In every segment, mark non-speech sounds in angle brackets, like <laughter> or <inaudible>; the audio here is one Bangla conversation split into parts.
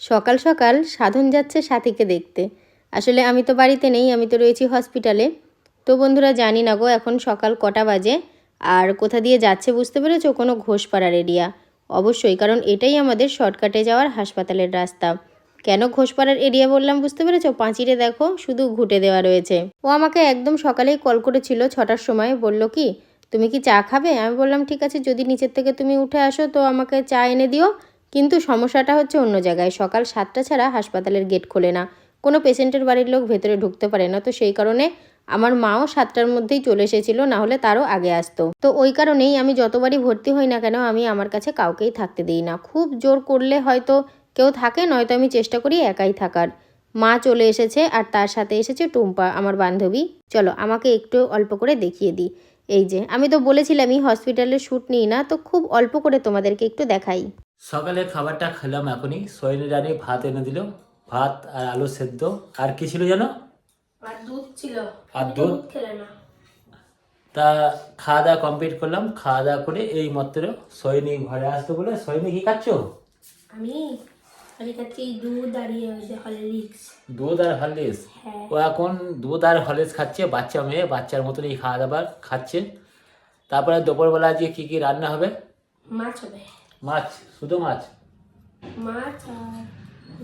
সকাল সকাল সাধন যাচ্ছে সাথীকে দেখতে। আসলে আমি তো বাড়িতে নেই, আমি তো রয়েছি হসপিটালে। তো বন্ধুরা জানি না গো, এখন সকাল কটা বাজে? আর কোথা দিয়ে যাচ্ছে বুঝতে পেরেছ? কোনো ঘোষপাড়ার এরিয়া। অবশ্যই, কারণ এটাই আমাদের শর্টকাটে যাওয়ার হাসপাতালের রাস্তা। কেন ঘোষপাড়ার এরিয়া বললাম বুঝতে পেরেছ? পাঁচিরে দেখো, শুধু ঘুটে দেওয়া রয়েছে। ও আমাকে একদম সকালেই কল করেছিল ছটার সময়, বলল কি, তুমি কি চা খাবে? আমি বললাম, ঠিক আছে, যদি নিচের থেকে তুমি উঠে আসো, তো আমাকে চা এনে দিও। কিন্তু সমস্যাটা হচ্ছে অন্য জায়গায়। সকাল সাতটা ছাড়া হাসপাতালের গেট খোলে না। কোনো পেশেন্টের বাড়ির লোক ভেতরে ঢুকতে পারে না। তো সেই কারণে আমার মাও সাতটার মধ্যেই চলে এসেছিল, না হলে তারও আগে আসতো। তো ওই কারণেই আমি যতবারই ভর্তি হই না কেন, আমি আমার কাছে কাউকেই থাকতে দিই না। খুব জোর করলে হয়তো কেউ থাকে, নয়তো আমি চেষ্টা করি একাই থাকার। মা চলে এসেছে আর তার সাথে এসেছে টুম্পা, আমার বান্ধবী। চলো, আমাকে একটু অল্প করে দেখিয়ে দিই। এই যে, আমি তো বলেছিলামই হসপিটালে শ্যুট নিই না, তো খুব অল্প করে তোমাদেরকে একটু দেখাই। সকালে খাবারটা খেলাম এখনই। সোয়েনি রানী ভাত এনে দিল। ভাত আর আলু সেদ্ধ। আর কি ছিল জানো? আর দুধ ছিল। আর দুধ খেলে না। তা খাওয়া দাওয়া কমপ্লিট করলাম। খাওয়া দাওয়া করে এই মাত্র সৈনি ঘরে আসতে বলে সৈনি কি খাচ্ছ? আমি? আমি খাচ্ছি দুধ আর ইয়ে হরলিক্স। দুধ আর হরলিক্স? হ্যাঁ। ও এখন দুধ আর হরলিক্স খাচ্ছে বাচ্চা মেয়ে বাচ্চার মতনই খাওয়া দাওয়া খাচ্ছে। তারপরে দুপুরবেলা আজকে কি কি রান্না হবে? মাছ হবে। মাছ শুধু মাছ? মাছ আর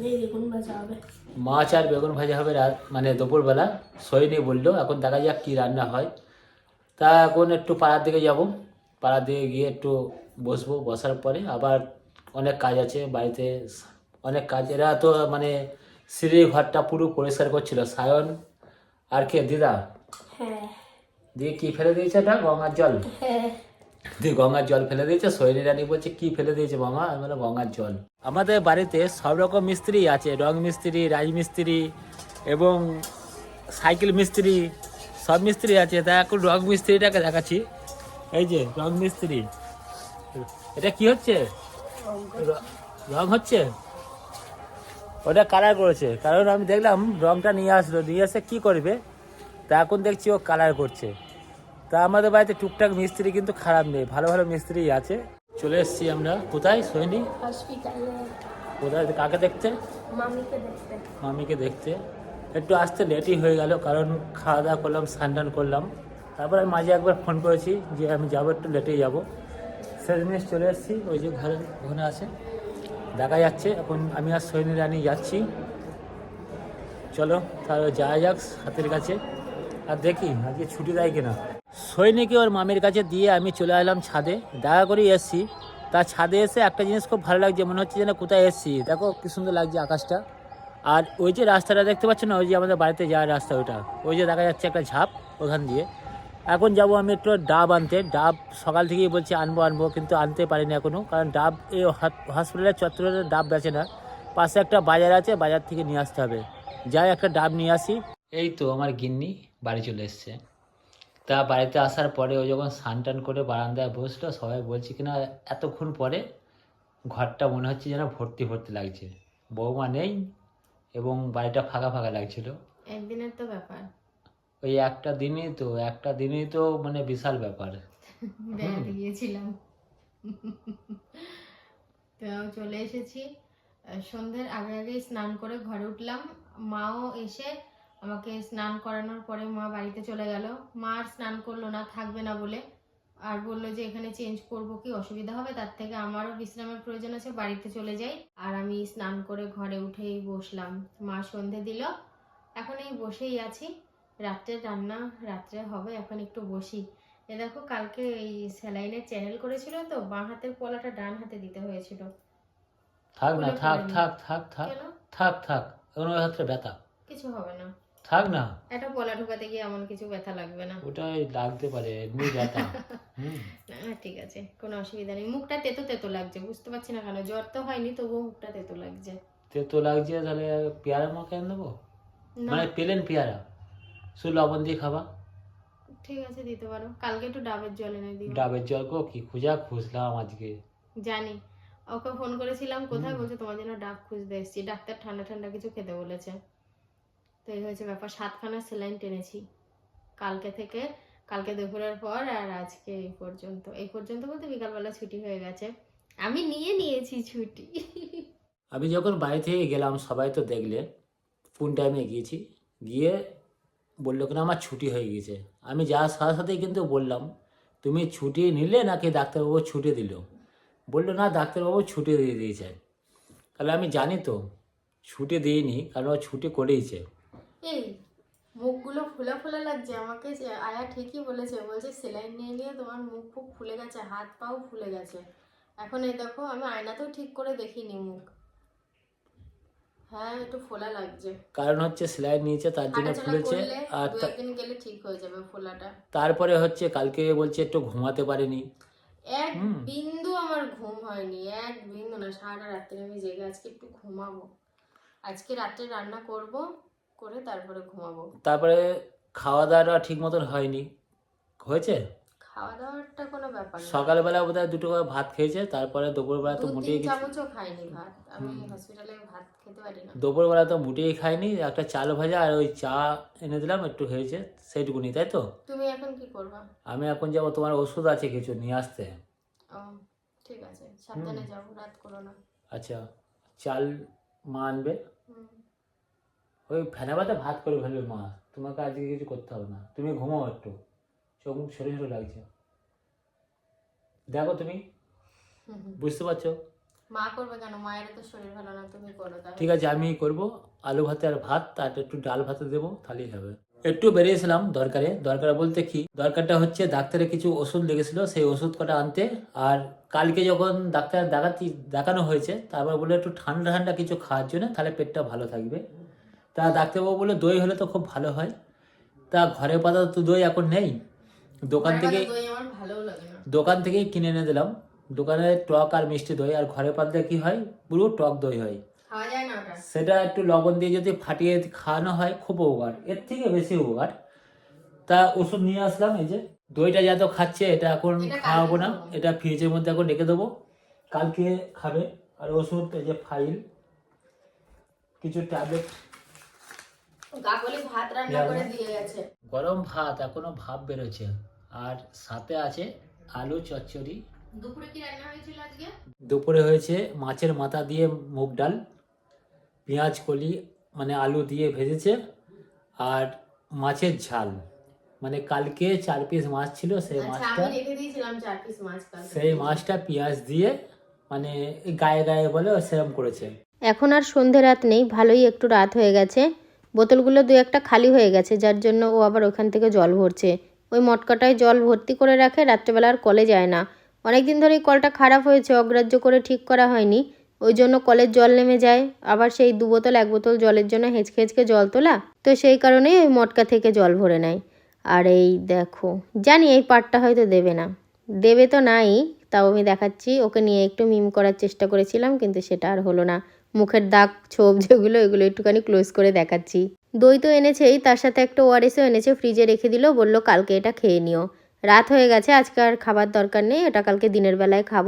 বেগুন ভাজা হবে। মাছ আর বেগুন ভাজা হবে রাত মানে দুপুরবেলা। সৈনি বলল এখন দেখা যাক কী রান্না হয়। তা এখন একটু পাড়ার দিকে যাব। পাড়ার দিকে গিয়ে একটু বসবো। বসার পরে আবার অনেক কাজ আছে বাড়িতে। অনেক কাজ। এরা তো মানে সিঁড়ি ঘরটা পুরো পরিষ্কার করছিল। সায়ন আর কে? দিদা? হ্যাঁ। দিয়ে কি ফেলে দিয়েছে এটা? গঙ্গার জল? হ্যাঁ। দিয়ে গঙ্গার জল ফেলে দিয়েছে সোহিনী রানী বলছে, কি ফেলে দিয়েছে মামা? আমি বললাম, গঙ্গার জল। আমাদের বাড়িতে সব রকম মিস্ত্রি আছে, রং মিস্ত্রি রাজমিস্ত্রি এবং সাইকেল মিস্ত্রি, সব মিস্ত্রি আছে। তা এখন রং মিস্ত্রিটাকে দেখাচ্ছি। এই যে, রং মিস্ত্রি। এটা কি হচ্ছে? রং হচ্ছে? ওটা কালার করেছে। কারণ আমি দেখলাম রংটা নিয়ে আসলো, নিয়ে এসে কি করবে? তা এখন দেখছি ও কালার করছে। তা আমাদের বাড়িতে টুকটাক মিস্ত্রি কিন্তু খারাপ নেই ভালো ভালো মিস্ত্রি আছে। চলে এসেছি আমরা কোথায় হসপিটালে কোথায়? কাকে দেখতে? মামিকে দেখতে। একটু আসতে লেটই হয়ে গেল কারণ খাওয়া দাওয়া করলাম স্নান টান করলাম। তারপর আমি মাঝে একবার ফোন করেছি যে আমি যাব একটু লেটেই যাব। জিনিস চলে এসেছি ওই যে ঘরে ওখানে আছে। দেখা যাচ্ছে এখন আমি আর সৈনী রানী যাচ্ছি। চলো তাহলে যাওয়া যাক হাতের কাছে। আর দেখি, আজকে ছুটি দেয় কিনা। সৈনিকে ওর মামির কাছে দিয়ে আমি চলে এলাম ছাদে। দেখা করেই এসছি। তার ছাদে এসে একটা জিনিস খুব ভালো লাগছে, মনে হচ্ছে যেন কোথায় এসছি। দেখো কি সুন্দর লাগছে আকাশটা। আর ওই যে রাস্তাটা দেখতে পাচ্ছ না, ওই যে আমাদের বাড়িতে যাওয়ার রাস্তা ওইটা। ওই যে দেখা যাচ্ছে একটা ঝাপ ওখান দিয়ে। এখন যাব আমি একটু ডাব আনতে। ডাব সকাল থেকেই বলছি আনব আনব, কিন্তু আনতে পারিনি এখনও কারণ ডাব এই হস- হসপিটালের চত্বরে ডাব বেচে না। পাশে একটা বাজার আছে, বাজার থেকে নিয়ে আসতে হবে। যাই একটা ডাব নিয়ে আসি। এই তো আমার গিন্নি। বাড়ি চলে এসছে। তা বাড়িতে আসার পরে ও যখন স্নান টান করে বারান্দায় বসল সবাই বলছে কিনা এতক্ষণ পরে ঘরটা মনে হচ্ছে যেন ভর্তি ভর্তি লাগছে। বৌমা নেই এবং বাড়িটা ফাঁকা ফাঁকা লাগছিল। একদিনের তো ব্যাপার। ওই একটা দিনই তো একটা দিনই তো মানে বিশাল ব্যাপার। <laughs> গিয়েছিলাম। <laughs> তো চলে এসেছি। সন্ধ্যের আগে আগেই স্নান করে ঘরে উঠলাম। মাও এসে আমাকে স্নান করানোর পরে মা বাড়িতে চলে গেল। মা আর স্নান করল না থাকবে না বলে। আর বলল যে এখানে চেঞ্জ করব কি অসুবিধা হবে? তার থেকে আমারও বিশ্রামের প্রয়োজন আছে বাড়িতে চলে যাই। আর আমি স্নান করে ঘরে উঠেই বসলাম। মা সন্ধে দিল। এখন এই বসেই আছি। রাত্রে রান্না রাত্রে হবে এখন একটু বসি। এ দেখো কালকে এই স্যালাইনের চ্যানেল করেছিল তো বাঁ হাতের পলাটা ডান হাতে দিতে হয়েছিল। থাক না থাক। থাক থাক থাক থাক থাক ওই হাতটা ব্যথা। কিছু হবে না। থাক না। একটা পলা ঢুকাতে গিয়ে এমন কিছু ব্যথা লাগবে না। ওটাই লাগতে পারে এমনি ব্যথা। না ঠিক আছে কোনো অসুবিধা নেই। মুখটা তেতো তেতো লাগছে বুঝতে পারছি না কেন জ্বর তো হয়নি তবুও মুখটা তেতো লাগছে। তেতো লাগছে তাহলে পেয়ারা মাকে এনে দেবো? মানে পেলেন পেয়ারা। শুধু লবণ দিয়ে খাবা। ঠিক আছে দিতে পারো। কালকে একটু ডাবের জল এনে দিও। ডাবের জল কো কি খুঁজা খুঁজলাম আজকে। জানি। ওকে ফোন করেছিলাম কোথায়। বলছে তোমার জন্য ডাব খুঁজতে এসেছি। ডাক্তার ঠান্ডা ঠান্ডা কিছু খেতে বলেছে। তো এই হয়েছে ব্যাপার। সাতখানা সেলাইন টেনেছি। কালকে থেকে, কালকে দুপুরের পর আর আজকে এই পর্যন্ত। এই পর্যন্ত বলতে বিকালবেলা ছুটি হয়ে গেছে। আমি নিয়ে নিয়েছি ছুটি। আমি যখন বাড়ি থেকে গেলাম, সবাই তো দেখলে কোন টাইমে গিয়েছি। গিয়ে বলল কিনা, আমার ছুটি হয়ে গিয়েছে। আমি যাওয়ার সাথে সাথেই কিন্তু বললাম, তুমি ছুটি নিলে নাকি ডাক্তারবাবু ছুটি দিল? বলল, না, ডাক্তারবাবু ছুটি দিয়ে দিয়েছে। তাহলে আমি জানি তো, ছুটি দিইনি, কারণ ও ছুটি করেইছে। এই মুখগুলো ফোলা ফোলা লাগছে। আমাকে আয়া ঠিকই বলেছে। বলছে সেলাইন নিয়ে নিয়ে তোমার মুখ ফুক ফুলে গেছে হাত পাও ফুলে গেছে। এখন এই দেখো আমি আয়নাতেও ঠিক করে দেখিনি মুখ। হ্যাঁ একটু ফোলা লাগছে। কারণ হচ্ছে সেলাই নিয়েছে তার জন্য ফুলেছে। আর একদিন গেলে ঠিক হয়ে যাবে ফোলাটা। তারপরে হচ্ছে কালকে বলছে একটু ঘুমাতে পারিনি। এক বিন্দু আমার ঘুম হয়নি এক বিন্দু না। সারা রাত্রে আমি জেগে আজকে একটু ঘুমাবো। আজকে রাত্রে রান্না করব। করে তারপরে ঘুমাবো। তারপরে খাওয়া দাওয়াটা ঠিক মতন হয়নি। হয়েছে? খাওয়া দাওয়ারটা কোনো ব্যাপার না। সকালবেলা বোধহয় দুটো করে ভাত খেয়েছে তারপরে দুপুরবেলা তো মোটেই কিছু চামচও খাইনি ভাত। আমি হসপিটালে ভাত খেতে পারি না দুপুরবেলা তো মোটেই খাইনি একটা চাল ভাজা আর ওই চা এনে দিলাম একটু হয়েছে সেইটুকুনি তাই তো? তুমি এখন কি করবা? আমি এখন যাব তোমার ওষুধ আছে কিছু নিয়ে আসতে। ও ঠিক আছে সাবধানে যাব রাত করো না। আচ্ছা চাল মা আনবে? হুম। ওই ফেনাবাতে ভাত করে ফেলবে মা তোমাকে আজকে কিছু করতে হবে না। তুমি ঘুমাও একটু চোখ ছোটো ছোটো লাগছে। দেখো তুমি। বুঝতে পারছ? মা করবে কেন? মায়ের তো শরীর ভালো না তুমি করো ঠিক আছে আমি করব আলু ভাতে আর ভাত তার একটু ডাল ভাতে দেবো তাহলেই হবে। একটু বেরিয়েছিলাম দরকারে দরকার বলতে কি দরকারটা হচ্ছে ডাক্তারে কিছু ওষুধ লেগেছিল সেই ওষুধ কটা আনতে আর কালকে যখন ডাক্তার দেখাতি দেখানো হয়েছে তারপর বলে একটু ঠান্ডা ঠান্ডা কিছু খাওয়ার জন্য তাহলে পেটটা ভালো থাকবে। তা ডাক্তারবাবু বলে দই হলে তো খুব ভালো হয়। তা ঘরে পাতা তো দই এখন নেই। দোকান থেকে দোকান থেকেই কিনে এনে দিলাম। দোকানে টক আর মিষ্টি দই আর ঘরে পাতলে কি হয়? পুরো টক দই হয়। সেটা একটু লবণ দিয়ে যদি ফাটিয়ে খাওয়ানো হয় খুব উপকার। এর থেকে বেশি উপকার। তা ওষুধ নিয়ে আসলাম এই যে। দইটা যা তো খাচ্ছে এটা এখন খাওয়াবো না। এটা ফ্রিজের মধ্যে এখন রেখে দেবো। কালকে খাবে। আর ওষুধ এই যে ফাইল কিছু ট্যাবলেট। কাকলি ভাত রান্না করে দিয়ে গেছে। গরম ভাত এখনও ভাব বেরোচ্ছে। আর সাথে আছে আলু চচ্চড়ি। দুপুরে কি রান্না হয়েছিল আজকে? দুপুরে হয়েছে মাছের মাথা দিয়ে মুগ ডাল পেঁয়াজ কলি মানে আলু দিয়ে ভেজেছে আর মাছের ঝাল। মানে কালকে চার পিস মাছ ছিল সেই আচ্ছা মাছটা আমি রেখে দিয়েছিলাম চার পিস মাছ কালকে। সেই মাছটা পেঁয়াজ দিয়ে মানে গায়ে গায়ে বলে ও সেরম করেছে। এখন আর সন্ধে রাত নেই ভালোই একটু রাত হয়ে গেছে। বোতলগুলো দু একটা খালি হয়ে গেছে, যার জন্য ও আবার ওখান থেকে জল ভরছে। ওই মটকাটায় জল ভর্তি করে রাখে, রাত্রেবেলা আর কলে যায় না। অনেক দিন ধরেই কলটা খারাপ হয়েছে, অগ্রাহ্য করে ঠিক করা হয়নি। ওই জন্য কলের জল নেমে যায়। আবার সেই দু বোতল, এক বোতল জলের জন্য হেঁচকে হেঁচকে জল তোলা, তো সেই কারণেই ওই মটকা থেকে জল ভরে নেয়। আর এই দেখো, জানি এই পার্টটা হয়তো দেবে না। দেবে তো নাই তাও আমি দেখাচ্ছি। ওকে নিয়ে একটু মিম করার চেষ্টা করেছিলাম, কিন্তু সেটা আর হলো না। মুখের দাগ, ছোপ যেগুলো, এগুলো একটুখানি ক্লোজ করে দেখাচ্ছি। দই তো এনেছেই, তার সাথে একটা ওআরএসও এনেছে ফ্রিজে রেখে দিল, বলল, কালকে এটা খেয়ে নিও। রাত হয়ে গেছে, আজকে আর খাবার দরকার নেই এটা কালকে দিনের বেলায় খাব।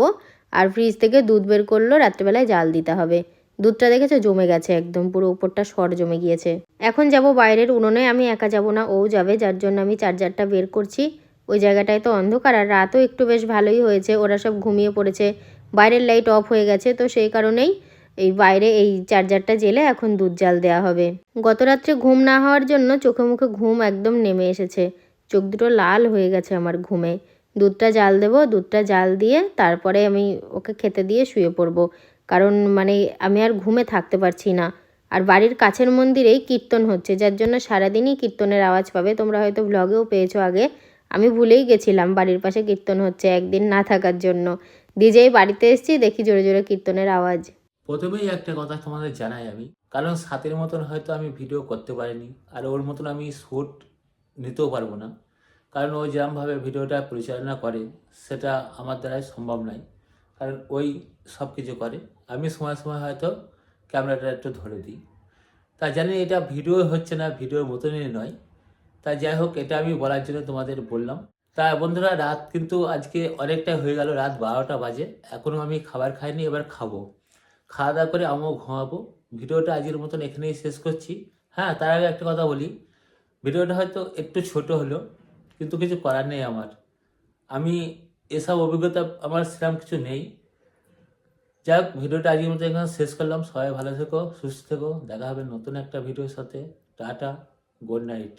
আর ফ্রিজ থেকে দুধ বের করল, রাত্রেবেলায় জাল দিতে হবে। দুধটা দেখেছ, জমে গেছে একদম, পুরো উপরটা সর জমে গিয়েছে। এখন যাব বাইরের উনুনে, আমি একা যাব না, ও যাবে, যার জন্য আমি চার্জারটা বের করছি। ওই জায়গাটায় তো অন্ধকার আর রাতও একটু বেশ ভালোই হয়েছে। ওরা সব ঘুমিয়ে পড়েছে। বাইরের লাইট অফ হয়ে গেছে, তো সেই কারণেই এই বাইরে এই চার্জারটা জেলে এখন দুধ জাল দেওয়া হবে। গত রাত্রে ঘুম না হওয়ার জন্য চোখে মুখে ঘুম একদম নেমে এসেছে। চোখ দুটো লাল হয়ে গেছে আমার ঘুমে। দুধটা জাল দেবো, দুধটা জাল দিয়ে তারপরে আমি ওকে খেতে দিয়ে শুয়ে পড়ব। কারণ মানে আমি আর ঘুমে থাকতে পারছি না। আর বাড়ির কাছের মন্দিরেই কীর্তন হচ্ছে, যার জন্য সারাদিনই কীর্তনের আওয়াজ পাবে। তোমরা হয়তো ব্লগেও পেয়েছ আগে। আমি ভুলেই গেছিলাম, বাড়ির পাশে কীর্তন হচ্ছে একদিন না থাকার জন্য। দিয়ে বাড়িতে এসেছি, দেখি জোরে জোরে কীর্তনের আওয়াজ। প্রথমেই একটা কথা তোমাদের জানাই আমি, কারণ সাথের মতন হয়তো আমি ভিডিও করতে পারিনি, আর ওর মতন আমি শ্যুট নিতেও পারব না। কারণ ও যেরমভাবে ভিডিওটা পরিচালনা করে, সেটা আমার দ্বারাই সম্ভব নয়, কারণ ওই সব কিছু করে। আমি সময় সময় হয়তো ক্যামেরাটা একটু ধরে দিই। তা জানি এটা ভিডিও হচ্ছে না, ভিডিওর মতনই নয় তা যাই হোক, এটা আমি বলার জন্য তোমাদের বললাম। তা বন্ধুরা, রাত কিন্তু আজকে অনেকটা হয়ে গেল, রাত বারোটা বাজে। এখনও আমি খাবার খাইনি, এবার খাব। খাওয়া দাওয়া করে আমিও ঘুমাবো। ভিডিওটা আজকের মতন এখানেই শেষ করছি। হ্যাঁ তার আগে একটা কথা বলি। ভিডিওটা হয়তো একটু ছোট হলো, কিন্তু কিছু করার নেই আমার। আমি এসব অভিজ্ঞতা, আমার সেরকম কিছু নেই। যাক ভিডিওটা আজকের মতো এখানে শেষ করলাম। সবাই ভালো থেকো, সুস্থ থেকো। দেখা হবে নতুন একটা ভিডিওর সাথে। Tata, good night.